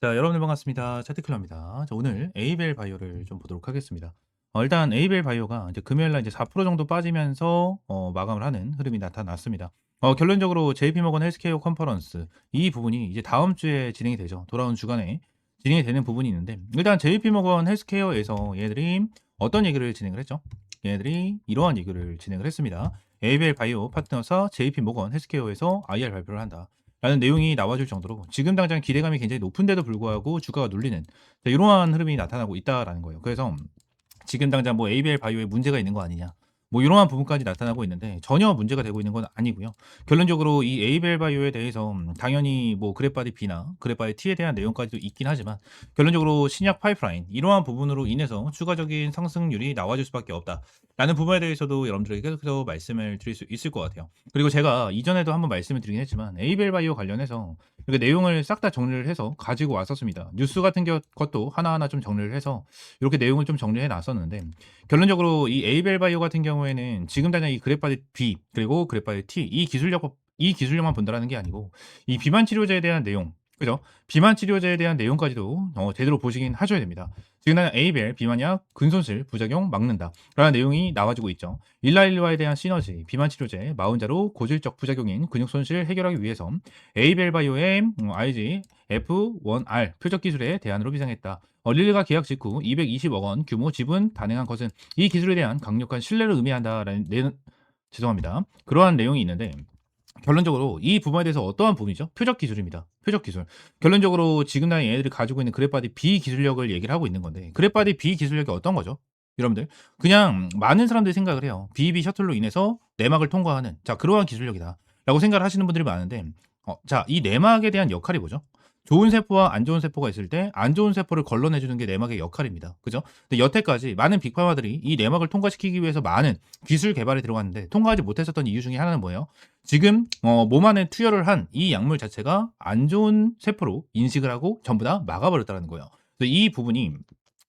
자, 여러분들 반갑습니다. 차트클러입니다. 자, 오늘 에이벨 바이오를 좀 보도록 하겠습니다. 어, 일단 에이벨 바이오가 이제 금요일 날 이제 4% 정도 빠지면서 어, 마감을 하는 흐름이 나타났습니다. 어, 결론적으로 JP 모건 헬스케어 컨퍼런스 이 부분이 이제 다음 주에 진행이 되죠. 돌아온 주간에 진행이 되는 부분이 있는데 일단 JP 모건 헬스케어에서 얘들이 어떤 얘기를 진행을 했죠? 얘들이 이러한 얘기를 진행을 했습니다. 에이벨 바이오 파트너사 JP 모건 헬스케어에서 IR 발표를 한다. 라는 내용이 나와줄 정도로 지금 당장 기대감이 굉장히 높은데도 불구하고 주가가 눌리는 자, 이러한 흐름이 나타나고 있다라는 거예요. 그래서 지금 당장 뭐 ABL 바이오에 문제가 있는 거 아니냐. 뭐 이러한 부분까지 나타나고 있는데 전혀 문제가 되고 있는 건 아니고요. 결론적으로 이 에이벨 바이오에 대해서 음, 당연히 뭐 그래파디 B나 그래파디 T에 대한 내용까지도 있긴 하지만 결론적으로 신약 파이프라인 이러한 부분으로 인해서 추가적인 상승률이 나와줄 수밖에 없다. 라는 부분에 대해서도 여러분들에게 계속해서 말씀을 드릴 수 있을 것 같아요. 그리고 제가 이전에도 한번 말씀을 드리긴 했지만 에이벨 바이오 관련해서 이렇게 내용을 싹 다 정리를 해서 가지고 왔었습니다. 뉴스 같은 겨- 것도 하나하나 좀 정리를 해서 이렇게 내용을 좀 정리해 놨었는데 결론적으로 이 에이벨 바이오 같은 경우에는 지금 당장 이 그래파디 B 그리고 그래파디 T 이 기술력 이 기술력만 본다라는 게 아니고 이 비만 치료제에 대한 내용 그죠? 비만 치료제에 대한 내용까지도 어, 제대로 보시긴 하셔야 됩니다. 당장 에이벨 비만약 근손실 부작용 막는다 라는 내용이 나와지고 있죠. 일라일와에 대한 시너지 비만 치료제 마흔자로 고질적 부작용인 근육 손실 해결하기 위해서 에이벨 바이오의 음, IG F1R 표적 기술에 대안으로 비상했다. 어, 릴리가 계약 직후 220억 원 규모 지분 단행한 것은 이 기술에 대한 강력한 신뢰를 의미한다라는 내 죄송합니다. 그러한 내용이 있는데 결론적으로 이 부분에 대해서 어떠한 부분이죠? 표적 기술입니다. 표적 기술. 결론적으로 지금 당장 얘네들이 가지고 있는 그래파디 B 기술력을 얘기를 하고 있는 건데 그래파디 B 기술력이 어떤 거죠? 여러분들 그냥 많은 사람들이 생각을 해요. BB 셔틀로 인해서 내막을 통과하는 자 그러한 기술력이다. 라고 생각을 하시는 분들이 많은데 어, 자, 이 내막에 대한 역할이 뭐죠? 좋은 세포와 안 좋은 세포가 있을 때 안 좋은 세포를 걸러내주는 게 내막의 역할입니다. 그죠? 근데 여태까지 많은 빅파마들이 이 내막을 통과시키기 위해서 많은 기술 개발에 들어갔는데 통과하지 못했었던 이유 중에 하나는 뭐예요? 지금 어, 몸 안에 투여를 한 이 약물 자체가 안 좋은 세포로 인식을 하고 전부 다 막아버렸다는 거예요. 이 부분이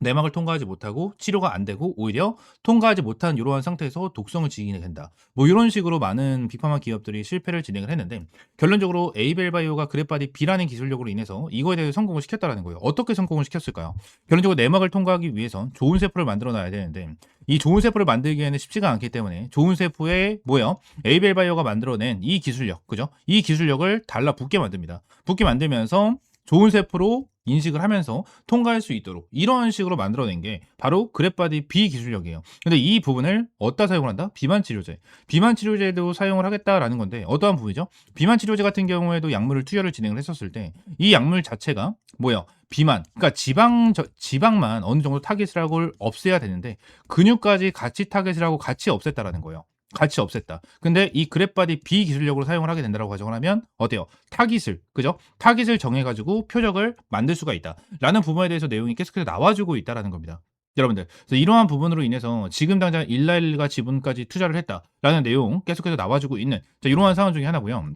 내막을 통과하지 못하고 치료가 안 되고 오히려 통과하지 못한 이러한 상태에서 독성을 지니게 된다. 뭐 이런 식으로 많은 비파마 기업들이 실패를 진행을 했는데 결론적으로 에이벨 바이오가 그래파디 B라는 기술력으로 인해서 이거에 대해서 성공을 시켰다라는 거예요. 어떻게 성공을 시켰을까요? 결론적으로 내막을 통과하기 위해선 좋은 세포를 만들어 놔야 되는데 이 좋은 세포를 만들기에는 쉽지가 않기 때문에 좋은 세포에 뭐예요? 에이벨 바이오가 만들어낸 이 기술력, 그죠? 이 기술력을 달라붙게 만듭니다. 붙게 만들면서 좋은 세포로 인식을 하면서 통과할 수 있도록 이런 식으로 만들어낸 게 바로 그래파디 B 기술력이에요. 근데 이 부분을 어디다 사용을 한다? 비만 치료제. 비만 치료제도 사용을 하겠다라는 건데 어떠한 부분이죠? 비만 치료제 같은 경우에도 약물을 투여를 진행을 했었을 때 이 약물 자체가 뭐예요? 비만. 그러니까 지방 저- 지방만 어느 정도 타깃을 하고 없애야 되는데 근육까지 같이 타깃을 하고 같이 없앴다라는 거예요. 같이 없앴다. 근데 이 그래파디 B 기술력으로 사용을 하게 된다고 가정을 하면 어때요? 타깃을 그죠? 타깃을 정해가지고 표적을 만들 수가 있다. 라는 부분에 대해서 내용이 계속해서 나와주고 있다라는 겁니다. 여러분들, 이러한 부분으로 인해서 지금 당장 일라일가 지분까지 투자를 했다라는 내용 계속해서 나와주고 있는 자, 이러한 상황 중에 하나고요.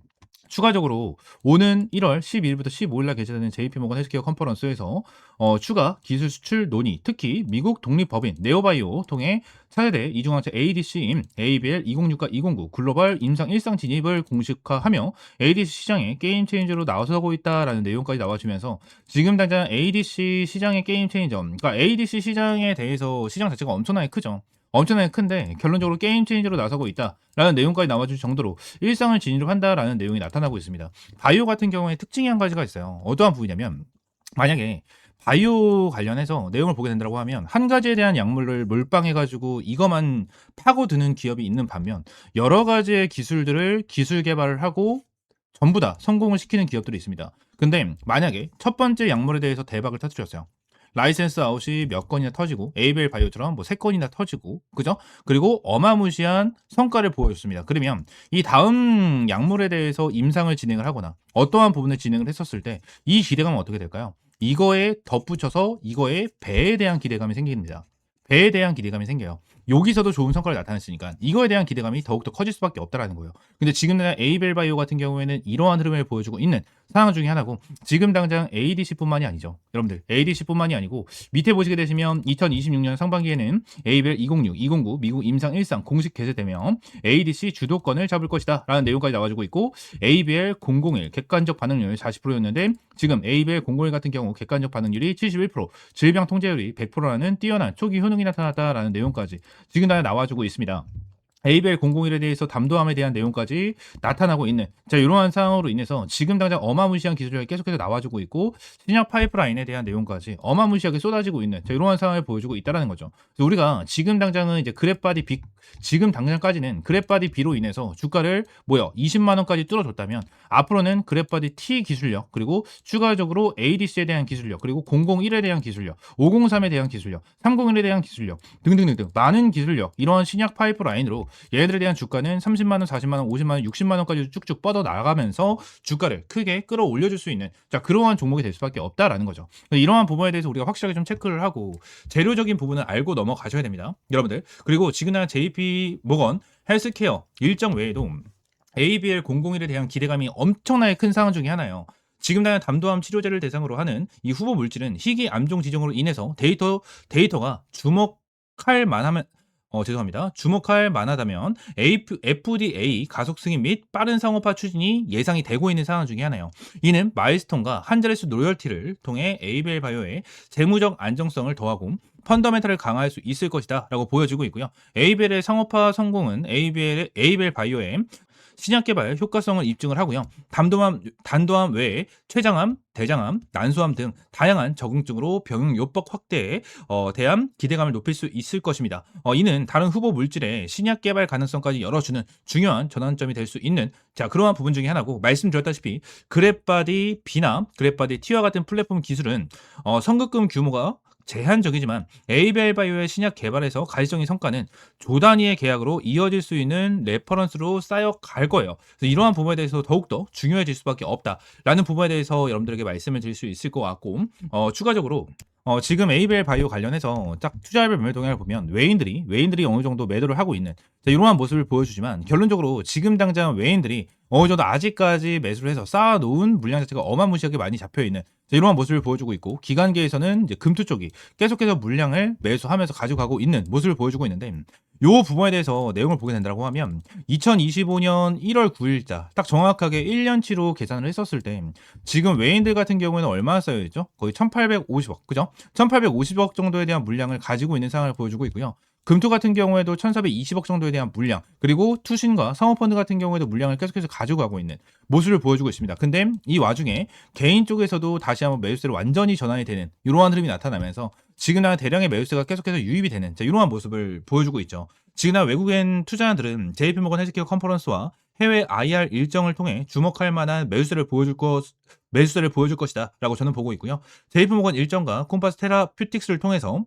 추가적으로 오는 1월 12일부터 15일날 개최되는 JP모건 헬스케어 컨퍼런스에서 어, 추가 기술 수출 논의, 특히 미국 독립법인 네오바이오 통해 차세대 이중항체 ADC인 ABL 2006과 2009 글로벌 임상 일상 진입을 공식화하며 ADC 시장에 게임 체인저로 나서고 있다라는 내용까지 나와주면서 지금 당장 ADC 시장의 게임 체인저, 그러니까 ADC 시장에 대해서 시장 자체가 엄청나게 크죠. 엄청나게 큰데 결론적으로 게임 체인저로 나서고 있다라는 내용까지 나와줄 정도로 일상을 진입한다라는 내용이 나타나고 있습니다. 바이오 같은 경우에 특징이 한 가지가 있어요. 어떠한 부분이냐면 만약에 바이오 관련해서 내용을 보게 된다고 하면 한 가지에 대한 약물을 몰빵해가지고 이것만 파고드는 기업이 있는 반면 여러 가지의 기술들을 기술 개발을 하고 전부 다 성공을 시키는 기업들이 있습니다. 근데 만약에 첫 번째 약물에 대해서 대박을 터뜨렸어요. 라이센스 아웃이 몇 건이나 터지고 에이벨 바이오처럼 뭐세 건이나 터지고 그죠? 그리고 어마무시한 성과를 보여줬습니다. 그러면 이 다음 약물에 대해서 임상을 진행을 하거나 어떠한 부분을 진행을 했었을 때 이 기대감은 어떻게 될까요? 이거에 덧붙여서 이거에 배에 대한 기대감이 생깁니다. 배에 대한 기대감이 생겨요. 여기서도 좋은 성과를 나타냈으니까 이거에 대한 기대감이 더욱더 커질 수밖에 없다라는 거예요. 근데 지금 당장 에이벨 바이오 같은 경우에는 이러한 흐름을 보여주고 있는 상황 중에 하나고 지금 당장 ADC뿐만이 아니죠. 여러분들 ADC뿐만이 아니고 밑에 보시게 되시면 2026년 상반기에는 에이벨 2006, 2009 미국 임상 1상 공식 개최되며 ADC 주도권을 잡을 것이다 라는 내용까지 나와주고 있고 ABL 001 객관적 반응률 40%였는데 지금 ABL 001 같은 경우 객관적 반응률이 71% 질병 통제율이 100%라는 뛰어난 초기 효능이 나타났다라는 내용까지 지금 다 나와주고 있습니다. ABL 001에 대해서 담도함에 대한 내용까지 나타나고 있는 자 이러한 상황으로 인해서 지금 당장 어마무시한 기술력이 계속해서 나와주고 있고 신약 파이프라인에 대한 내용까지 어마무시하게 쏟아지고 있는 자 이러한 상황을 보여주고 있다라는 거죠. 그래서 우리가 지금 당장은 이제 그랩바디 비 지금 당장까지는 그랩바디 B로 인해서 주가를 뭐요 20만 원까지 뚫어줬다면 앞으로는 그랩바디 T 기술력 그리고 추가적으로 ADC에 대한 기술력 그리고 001에 대한 기술력 503에 대한 기술력 301에 대한 기술력 등등등등 많은 기술력 이러한 신약 파이프라인으로 얘네들에 대한 주가는 30만 원, 40만 원, 50만 원, 60만 원까지 쭉쭉 뻗어 나가면서 주가를 크게 끌어올려 줄수 있는 자 그러한 종목이 될 수밖에 없다라는 거죠. 이러한 부분에 대해서 우리가 확실하게 좀 체크를 하고 재료적인 부분을 알고 넘어가셔야 됩니다. 여러분들. 그리고 지금 난 JP 모건 헬스케어 일정 외에도 ABL 001에 대한 기대감이 엄청나게 큰 상황 중에 하나예요. 지금 당장 담도암 치료제를 대상으로 하는 이 후보 물질은 희귀 암종 지정으로 인해서 데이터 데이터가 주목할 만하면 어, 죄송합니다. 주목할 만하다면 FDA 가속 승인 및 빠른 상업화 추진이 예상이 되고 있는 상황 중에 하나예요. 이는 마일스톤과 한 자릿수 로열티를 통해 ABL 바이오의 재무적 안정성을 더하고 펀더멘탈을 강화할 수 있을 것이다 라고 보여지고 있고요. ABL의 상업화 성공은 ABL, ABL 바이오의 신약 개발 효과성을 입증을 하고요. 담도암, 단도암 외에 췌장암, 대장암, 난소암 등 다양한 적응증으로 병용 요법 확대에 어, 대한 기대감을 높일 수 있을 것입니다. 어, 이는 다른 후보 물질의 신약 개발 가능성까지 열어주는 중요한 전환점이 될 수 있는 자 그러한 부분 중에 하나고 말씀드렸다시피 그랩바디 B나 그랩바디 T와 같은 플랫폼 기술은 어, 선급금 규모가 제한적이지만 에이벨 바이오의 신약 개발에서 가시적인 성과는 조 단위의 계약으로 이어질 수 있는 레퍼런스로 쌓여갈 거예요. 이러한 부분에 대해서 더욱더 중요해질 수밖에 없다라는 부분에 대해서 여러분들에게 말씀을 드릴 수 있을 것 같고 어, 추가적으로 어, 지금 에이벨 바이오 관련해서 딱 투자별 매매 동향을 보면 외인들이 외인들이 어느 정도 매도를 하고 있는 자, 이러한 모습을 보여주지만 결론적으로 지금 당장 외인들이 어느 정도 아직까지 매수를 해서 쌓아놓은 물량 자체가 어마무시하게 많이 잡혀 있는 이러한 모습을 보여주고 있고 기관계에서는 이제 금투 쪽이 계속해서 물량을 매수하면서 가져가고 있는 모습을 보여주고 있는데 요 부분에 대해서 내용을 보게 된다고 하면 2025년 1월 9일자 딱 정확하게 1년치로 계산을 했었을 때 지금 외인들 같은 경우에는 얼마나 쌓여 있죠? 거의 1,850억 그죠? 1,850억 정도에 대한 물량을 가지고 있는 상황을 보여주고 있고요. 금토 같은 경우에도 1,420억 정도에 대한 물량, 그리고 투신과 상업펀드 같은 경우에도 물량을 계속해서 가져가고 있는 모습을 보여주고 있습니다. 근데 이 와중에 개인 쪽에서도 다시 한번 매수세로 완전히 전환이 되는 이러한 흐름이 나타나면서 지금 나 대량의 매수세가 계속해서 유입이 되는 자, 이러한 모습을 보여주고 있죠. 지금 나 외국인 투자자들은 JP모건 헬스케어 컨퍼런스와 해외 IR 일정을 통해 주목할 만한 매수세를 보여줄 것 매수세를 보여줄 것이다라고 저는 보고 있고요. JP모건 일정과 콤파스 테라퓨틱스를 통해서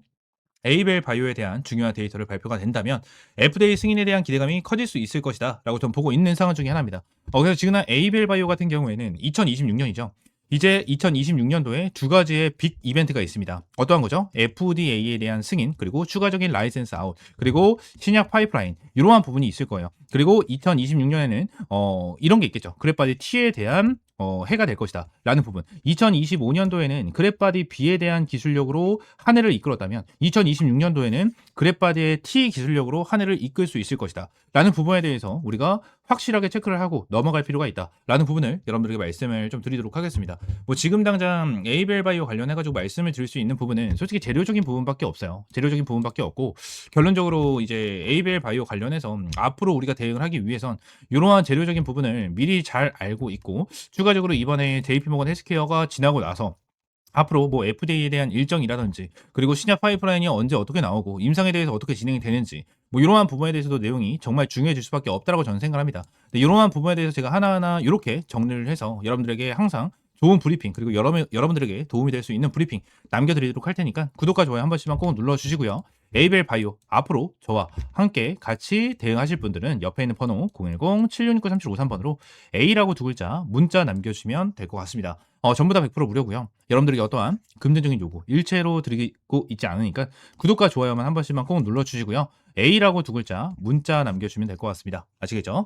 에이벨 바이오에 대한 중요한 데이터를 발표가 된다면 FDA 승인에 대한 기대감이 커질 수 있을 것이다 라고 좀 보고 있는 상황 중에 하나입니다. 어, 그래서 지금 에이벨 바이오 같은 경우에는 2026년이죠. 이제 2026년도에 두 가지의 빅 이벤트가 있습니다. 어떠한 거죠? FDA에 대한 승인, 그리고 추가적인 라이센스 아웃, 그리고 신약 파이프라인, 이러한 부분이 있을 거예요. 그리고 2026년에는 어, 이런 게 있겠죠. 그래바디 T에 대한 어, 해가 될 것이다. 라는 부분. 2025년도에는 그랩바디 B에 대한 기술력으로 한 해를 이끌었다면 2026년도에는 그랩바디의 T 기술력으로 한 해를 이끌 수 있을 것이다. 라는 부분에 대해서 우리가 확실하게 체크를 하고 넘어갈 필요가 있다. 라는 부분을 여러분들에게 말씀을 좀 드리도록 하겠습니다. 뭐 지금 당장 에이벨 바이오 관련해 가지고 말씀을 드릴 수 있는 부분은 솔직히 재료적인 부분밖에 없어요. 재료적인 부분밖에 없고 결론적으로 이제 에이벨 바이오 관련해서 앞으로 우리가 대응을 하기 위해선 이러한 재료적인 부분을 미리 잘 알고 있고 추가적으로 이번에 JP모건 헬스케어가 지나고 나서 앞으로 뭐 FDA에 대한 일정이라든지 그리고 신약 파이프라인이 언제 어떻게 나오고 임상에 대해서 어떻게 진행이 되는지 뭐 이러한 부분에 대해서도 내용이 정말 중요해질 수밖에 없다라고 저는 생각을 합니다. 이러한 부분에 대해서 제가 하나하나 이렇게 정리를 해서 여러분들에게 항상 좋은 브리핑 그리고 여러, 여러분들에게 도움이 될 수 있는 브리핑 남겨드리도록 할 테니까 구독과 좋아요 한 번씩만 꼭 눌러주시고요. 에이벨 바이오 앞으로 저와 함께 같이 대응하실 분들은 옆에 있는 번호 010-7669-3753번으로 A라고 두 글자 문자 남겨주시면 될 것 같습니다. 어, 전부 다 100% 무료고요. 여러분들에게 어떠한 금전적인 요구 일체로 드리고 있지 않으니까 구독과 좋아요만 한 번씩만 꼭 눌러주시고요. A라고 두 글자 문자 남겨주시면 될 것 같습니다. 아시겠죠?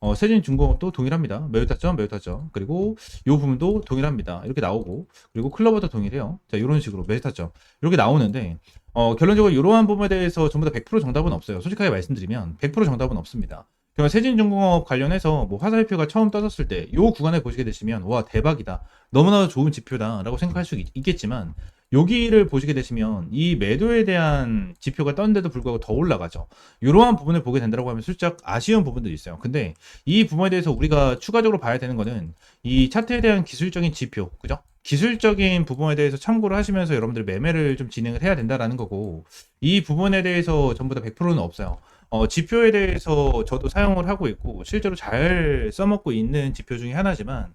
어, 세진 중공업도 동일합니다. 매우 타점, 매우 타점. 그리고 이 부분도 동일합니다. 이렇게 나오고, 그리고 클럽도 동일해요. 자, 이런 식으로 매우 타점. 이렇게 나오는데, 어, 결론적으로 이러한 부분에 대해서 전부 다 100% 정답은 없어요. 솔직하게 말씀드리면 100% 정답은 없습니다. 그러면 세진중공업 관련해서 뭐 화살표가 처음 떠졌을 때 이 구간에 보시게 되시면 와 대박이다 너무나도 좋은 지표다라고 생각할 수 있, 있겠지만 여기를 보시게 되시면 이 매도에 대한 지표가 떴는데도 불구하고 더 올라가죠. 이러한 부분을 보게 된다고 하면 슬쩍 아쉬운 부분도 있어요. 근데 이 부분에 대해서 우리가 추가적으로 봐야 되는 거는 이 차트에 대한 기술적인 지표, 그죠? 기술적인 부분에 대해서 참고를 하시면서 여러분들 매매를 좀 진행을 해야 된다라는 거고 이 부분에 대해서 전부 다 100%는 없어요. 어, 지표에 대해서 저도 사용을 하고 있고 실제로 잘 써먹고 있는 지표 중에 하나지만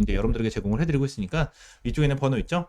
이제 여러분들에게 제공을 해드리고 있으니까 이쪽에는 번호 있죠?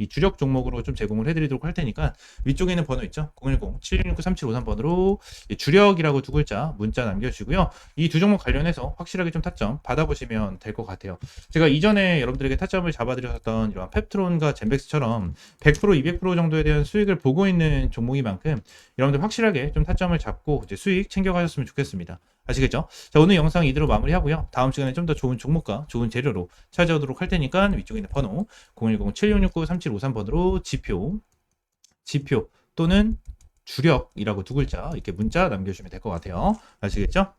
이 주력 종목으로 좀 제공을 해드리도록 할 테니까 위쪽에 있는 번호 있죠? 010-7669-3753번으로 주력이라고 두 글자 문자 남겨주시고요. 이 두 종목 관련해서 확실하게 좀 타점 받아보시면 될 것 같아요. 제가 이전에 여러분들에게 타점을 잡아드렸던 이런 펩트론과 젠백스처럼 100% 200% 정도에 대한 수익을 보고 있는 종목인 만큼 여러분들 확실하게 좀 타점을 잡고 이제 수익 챙겨가셨으면 좋겠습니다. 아시겠죠? 자, 오늘 영상 이대로 마무리하고요. 다음 시간에 좀 더 좋은 종목과 좋은 재료로 찾아오도록 할 테니까 위쪽에 있는 번호 010-7669-3753 번으로 지표, 지표 또는 주력이라고 두 글자 이렇게 문자 남겨주시면 될 것 같아요. 아시겠죠?